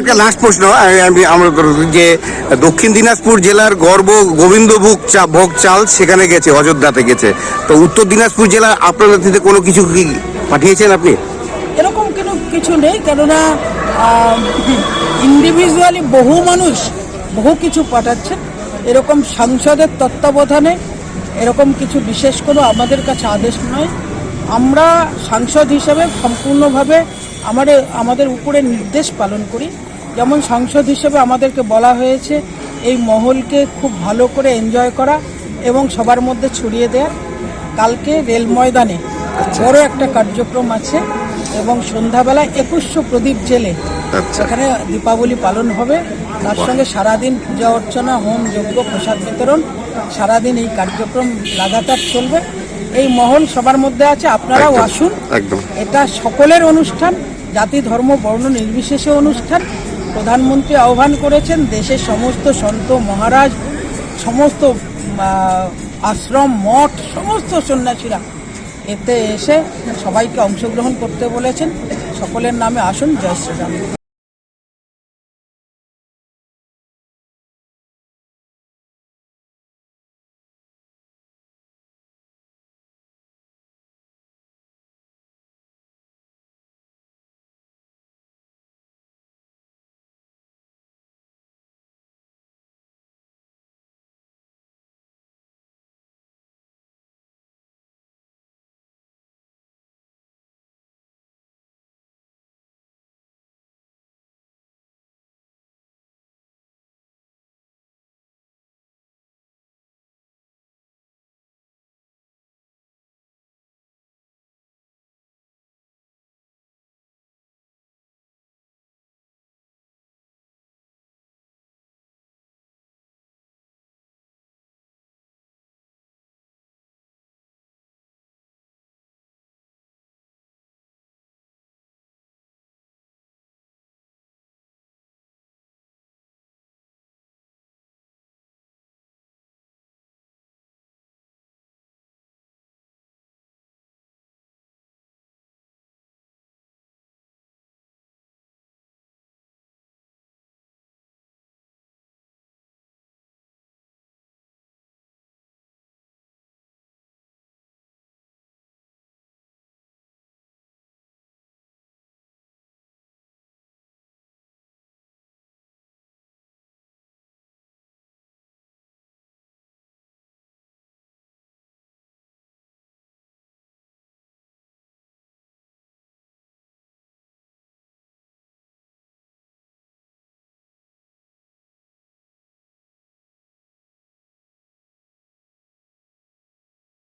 একটা লাস্ট প্রশ্ন, আমি- আমি আমরা যে দক্ষিণ দিনাজপুর জেলার গর্ব গোবিন্দভোগ চা ভোগ চাল সেখানে গেছে, অযোধ্যাতে গেছে। তো উত্তর দিনাজপুর জেলা আপনাদের থেকে কোনো কিছু কি পাঠিয়েছেন আপনি? এরকম কোনো কিছু নেই, কেননা ইন্ডিভিজুয়ালি বহু মানুষ বহু কিছু পাঠাচ্ছে এরকম সাংসদের তত্ত্বাবধানে এরকম কিছু বিশেষ কোনো আমাদের কাছে আদেশ নয়। আমরা সাংসদ হিসাবে সম্পূর্ণভাবে আমাদের আমাদের উপরে নির্দেশ পালন করি। যেমন সাংসদ হিসেবে আমাদেরকে বলা হয়েছে এই মহলকে খুব ভালো করে এনজয় করা এবং সবার মধ্যে ছড়িয়ে দেওয়া কালকে রেল ময়দানে বড় একটা কার্যক্রম আছে এবং সন্ধ্যাবেলা একুশশো প্রদীপ জেলে আচ্ছা। সেখানে দীপাবলি পালন হবে। তার সঙ্গে সারাদিন পূজা অর্চনা হোম যজ্ঞ প্রসাদ বিতরণ সারাদিন এই কার্যক্রম লাগাতার চলবে। এই মহল সবার মধ্যে আছে আপনারাও আসুন। এটা সকলের অনুষ্ঠান জাতি ধর্ম বর্ণ নির্বিশেষে অনুষ্ঠান। প্রধানমন্ত্রী আহ্বান করেছেন দেশের সমস্ত সন্ত মহারাজ, সমস্ত আশ্রম মঠ, সমস্ত সন্ন্যাসীরা এতে এসে সবাইকে অংশগ্রহণ করতে বলেছেন। সকলের নামে আসুন। জয় শ্রীরাম।